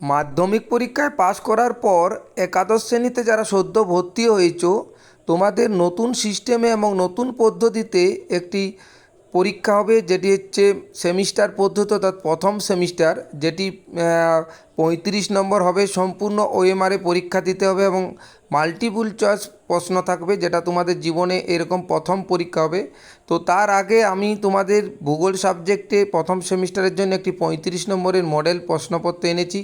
মাধ্যমিক পরীক্ষায় পাশ করার পর একাদশ শ্রেণীতে যারা সদ্য ভর্তি হয়েছ, তোমাদের নতুন সিস্টেমে এবং নতুন পদ্ধতিতে একটি পরীক্ষা হবে, যেটি হচ্ছে সেমিস্টার পদ্ধতি, অর্থাৎ প্রথম সেমিস্টার, যেটি পঁয়ত্রিশ নম্বর হবে, সম্পূর্ণ ওএমআরে পরীক্ষা দিতে হবে এবং মাল্টিপুল চয়েস প্রশ্ন থাকবে, যেটা তোমাদের জীবনে এরকম প্রথম পরীক্ষা হবে। তো তার আগে আমি তোমাদের ভূগোল সাবজেক্টে প্রথম সেমিস্টারের জন্য একটি পঁয়ত্রিশ নম্বরের মডেল প্রশ্নপত্র এনেছি,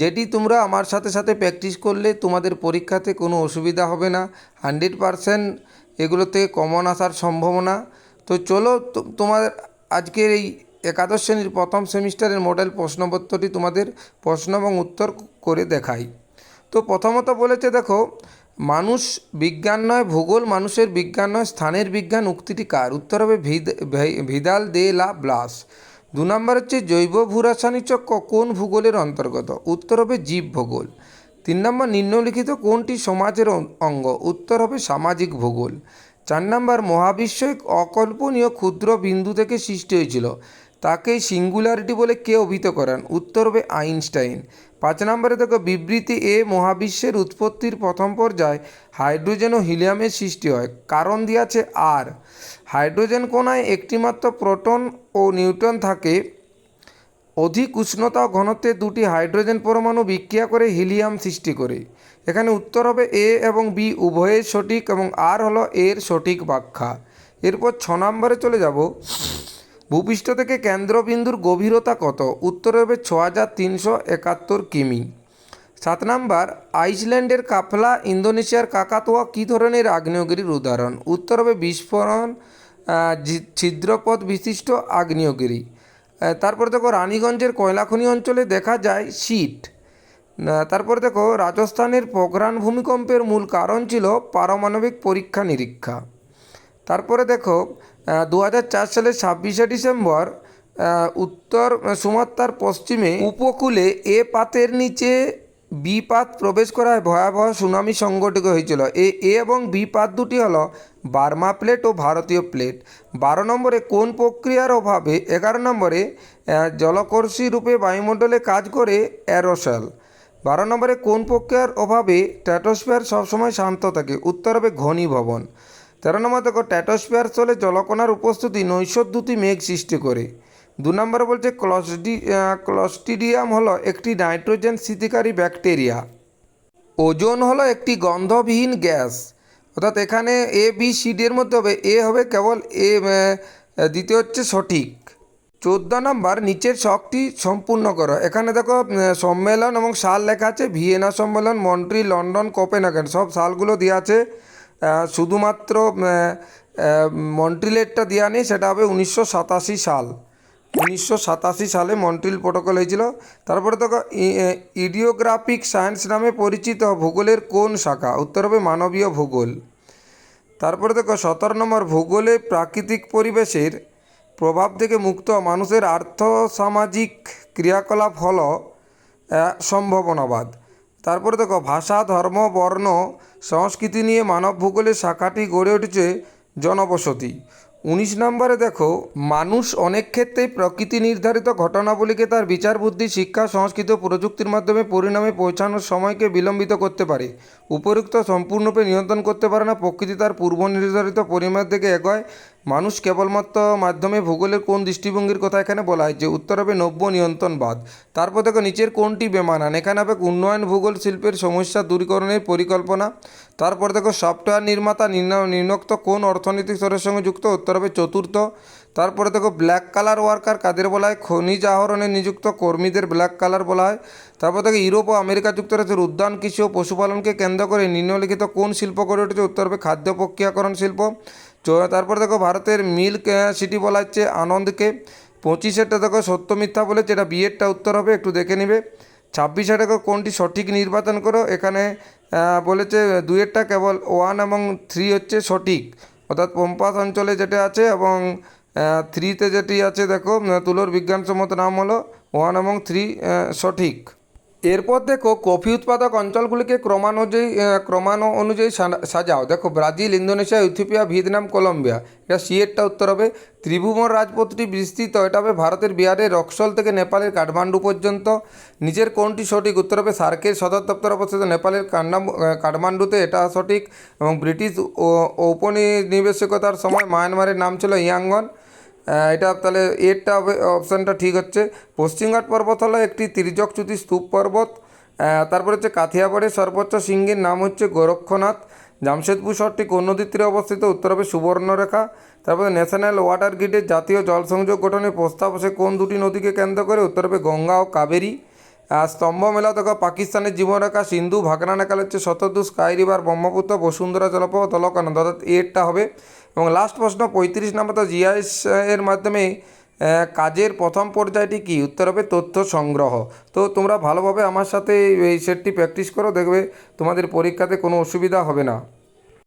যেটি তোমরা আমার সাথে সাথে প্র্যাকটিস করলে তোমাদের পরীক্ষাতে কোনো অসুবিধা হবে না। হান্ড্রেড পারসেন্ট এগুলোতে কমন আসার সম্ভাবনা। তো চলো তোমার আজকের এই একাদশ শ্রেণির প্রথম সেমিস্টারের মডেল প্রশ্নপত্রটি তোমাদের প্রশ্ন এবং উত্তর করে দেখাই। তো প্রথমত বলেছে দেখো, মানুষ বিজ্ঞান নয়, ভূগোল মানুষের বিজ্ঞান নয়, স্থানের বিজ্ঞান উক্তিটি কার? উত্তর হবে ভিদ ভিদাল দে লা ব্লাস। দু নম্বর হচ্ছে জৈব ভূরাসায়নিক চক্র কোন ভূগোলের অন্তর্গত? উত্তর হবে জীব ভূগোল। তিন নম্বর নিম্নলিখিত কোনটি সমাজের অঙ্গ? উত্তর হবে সামাজিক ভূগোল। চার নম্বর মহাবিশ্ব অকল্পনীয় ক্ষুদ্র বিন্দু থেকে সৃষ্টি হয়েছিল। তাকে সিঙ্গুলারিটি বলে কে অভিহিত করেন, উত্তর হবে আইনস্টাইন। পাঁচ নম্বরে দেখো, বিবৃতি এ মহাবিশ্বের উৎপত্তির প্রথম পর্যায়ে হাইড্রোজেন ও হিলিয়ামের সৃষ্টি হয়। কারণ দিয়েছে আর। হাইড্রোজেন কোনায় একটিমাত্র প্রোটন ও নিউট্রন থাকে অধিক উষ্ণতা ও ঘনত্বে দুটি হাইড্রোজেন পরমাণু বিক্রিয়া করে হিলিয়াম সৃষ্টি করে। এখানে উত্তর হবে এ এবং বি উভয়ের সঠিক এবং আর হলো এর সঠিক ব্যাখ্যা। এরপর ছ নম্বরে চলে যাব। ভূপৃষ্ঠ থেকে কেন্দ্রবিন্দুর গভীরতা কত? উত্তর হবে ছ হাজার তিনশো একাত্তর কিমি। সাত নাম্বার, আইসল্যান্ডের কাফলা ইন্দোনেশিয়ার কাকাতোয়া কী ধরনের আগ্নেয়গিরির উদাহরণ? উত্তর হবে বিস্ফোরণ ছিদ্রপথ বিশিষ্ট আগ্নেয়গিরি। তারপর দেখো রানীগঞ্জের কয়লাখনি অঞ্চলে দেখা যায় শীত। তারপর দেখো রাজস্থানের পোখরান ভূমিকম্পের মূল কারণ ছিল পারমাণবিক পরীক্ষা নিরীক্ষা। তারপরে দেখো দু হাজার চার সালের ছাব্বিশে ডিসেম্বর উত্তর সুমাত্রার পশ্চিমে উপকূলে এ পাতের নিচে বি পাত প্রবেশ করায় ভয়াবহ সুনামি সংঘটিত হয়েছিল। এ এ এবং বিপাত দুটি হলো বার্মা প্লেট ও ভারতীয় প্লেট। বারো নম্বরে কোন প্রক্রিয়ার অভাবে, এগারো নম্বরে জলকর্ষী রূপে বায়ুমণ্ডলে কাজ করে অ্যারোসেল বারো নম্বরে কোন প্রক্রিয়ার অভাবে ট্যাটোস্ফিয়ার সবসময় শান্ত থাকে, উত্তর হবে ঘনীভবন। তেরো নম্বর দেখো, ট্যাটোস্ফিয়ার স্থলে জলকণার উপস্থিতি নৈশদ্যুতি মেঘ সৃষ্টি করে। দু নম্বরে বলছে ক্লসডি ক্লস্টিডিয়াম হলো একটি নাইট্রোজেন স্থিতিকারী ব্যাকটেরিয়া। ওজোন হলো একটি গন্ধবিহীন গ্যাস। অর্থাৎ এখানে এ বি সি ডি এর মধ্যে হবে এ হবে কেবল এ দ্বিতীয় হচ্ছে সঠিক। চোদ্দ নম্বর, নিচের শখটি সম্পূর্ণ করো। এখানে দেখো সম্মেলন এবং সাল লেখা আছে, ভিয়েনা সম্মেলন মন্ট্রি লন্ডন, কোপেনহেগেন, সব সালগুলো দেওয়া আছে। শুধুমাত্র মন্ট্রিলেটটা দেওয়া নেই, সেটা হবে উনিশশো সাতাশি সাল। উনিশশো সাতাশি সালে মন্ট্রিল প্রোটোকল হয়েছিল। তারপরে দেখো ইডিওগ্রাফিক সায়েন্স নামে পরিচিত ভূগোলের কোন শাখা? উত্তর হবে মানবীয় ভূগোল। তারপরে দেখো, সতেরো নম্বর, ভূগোলে প্রাকৃতিক পরিবেশের প্রভাব থেকে মুক্ত মানুষের আর্থ সামাজিক ক্রিয়াকলাপ হল সম্ভাবনাবাদ। তারপরে দেখো, ভাষা, ধর্ম, বর্ণ, সংস্কৃতি নিয়ে মানব ভূগোলের শাখাটি গড়ে উঠেছে জনবসতি। উনিশ নম্বরে দেখো, মানুষ অনেক ক্ষেত্রেই প্রকৃতি নির্ধারিত ঘটনাবলীকে তার বিচার বুদ্ধি, শিক্ষা, সংস্কৃত প্রযুক্তির মাধ্যমে পরিণামে পৌঁছানোর সময়কে বিলম্বিত করতে পারে। উপরুক্ত সম্পূর্ণরূপে নিয়ন্ত্রণ করতে পারে না, প্রকৃতি তার পূর্ব নির্ধারিত পরিমাণ থেকে এগোয়। মানুষ কেবলমাত্র মাধ্যমে ভূগোলের কোন দৃষ্টিভঙ্গির কথা এখানে বলা হয়, যে উত্তর হবে নব্য নিয়ন্ত্রণবাদ। তারপর দেখো, নিচের কোনটি বেমানান এখানে হবে উন্নয়ন, ভূগোল, শিল্পের সমস্যা, দূরীকরণের পরিকল্পনা। তারপর দেখো, সফটওয়্যার নির্মাতা নিম্ন- নিম্নোক্ত কোন অর্থনৈতিক স্তরের সঙ্গে যুক্ত? উত্তর হবে চতুর্থ। তারপরে দেখো, ব্ল্যাক কালার ওয়ার্কার কাদের বলা হয়? খনিজ আহরণে নিযুক্ত কর্মীদের ব্ল্যাক কালার বলা হয়। তারপর দেখো, ইউরোপ ও আমেরিকা যুক্তরাষ্ট্রের উদ্যান, কৃষি ও পশুপালনকে কেন্দ্র করে নিম্নলিখিত কোন শিল্প গড়ে উঠেছে? উত্তর হবে খাদ্য প্রক্রিয়াকরণ শিল্প। তারপর দেখো ভারতের মিল্ক সিটি বলা হচ্ছে আনন্দকে। পঁচিশেরটা দেখো সত্য মিথ্যা বলেছে, এটা বিয়েরটা উত্তর হবে, একটু দেখে নেবে। ছাব্বিশে দেখো কোনটি সঠিক নির্বাচন করো, এখানে বলেছে দুইয়েরটা কেবল ওয়ান এবং থ্রি হচ্ছে সঠিক। অর্থাৎ পম্পাস অঞ্চলে যেটা আছে এবং থ্রিতে যেটি আছে দেখো, তুলোর বিজ্ঞানসম্মত নাম হলো ওয়ান এবং থ্রি সঠিক। এরপর দেখো কফি উৎপাদক অঞ্চলগুলিকে ক্রমানুযায়ী আহ, ক্রমাণু অনুযায়ী সাজাও। দেখো Brazil Indonesia Ethiopia Vietnam Colombia. এটা সিয়েরটা উত্তর হবে। ত্রিভুবন রাজপথটি বিস্তৃত। এটা হবে ভারতের বিহারের রক্সল থেকে নেপালের কাঠমান্ডু পর্যন্ত। নিজের কোনটি সঠিক। উত্তর হবে সার্কের সদর দপ্তর অবস্থিত নেপালের কাঠমান্ডুতে। এটা সঠিক। এবং ব্রিটিশ ঔপনিবেশিকতার সময় মায়ানমারের নাম ছিল ইয়াঙ্গন। এটা তাহলে এরটা অপশানটা ঠিক হচ্ছে। পশ্চিমঘাট পর্বত হলো একটি তির্যকচ্যুতি স্তূপ পর্বত। তারপর হচ্ছে কাথিয়াবাড়ের সর্বোচ্চ শৃঙ্গের নাম হচ্ছে গোরক্ষনাথ। জামশেদপুর শহরটি কোন নদীর তীরে অবস্থিত? উত্তর হবে সুবর্ণরেখা। তারপরে ন্যাশনাল ওয়াটার গ্রিডের জাতীয় জল সংযোগ গঠনের প্রস্তাব আসে কোন দুটি নদীকে কেন্দ্র করে? উত্তর হবে গঙ্গা ও কাবেরী। আর স্তম্ভ মেলা দেখো পাকিস্তানের জীবনরেখা, সিন্ধু, ভাগনা নেকাল হচ্ছে শতদু স্কাই রিভার, ব্রহ্মপুত্র, বসুন্ধরা জলপ্রপাত অলকানন্দ। অর্থাৎ এরটা হবে। এবং লাস্ট প্রশ্ন, পঁয়ত্রিশ নম্বর তো জিআইএস এর মাধ্যমে কাজের প্রথম পর্যায়টি কি? উত্তর হবে তথ্য সংগ্রহ। তো তোমরা ভালোভাবে আমার সাথে এই সেটটি প্র্যাকটিস করো, দেখবে তোমাদের পরীক্ষাতে কোনো অসুবিধা হবে না।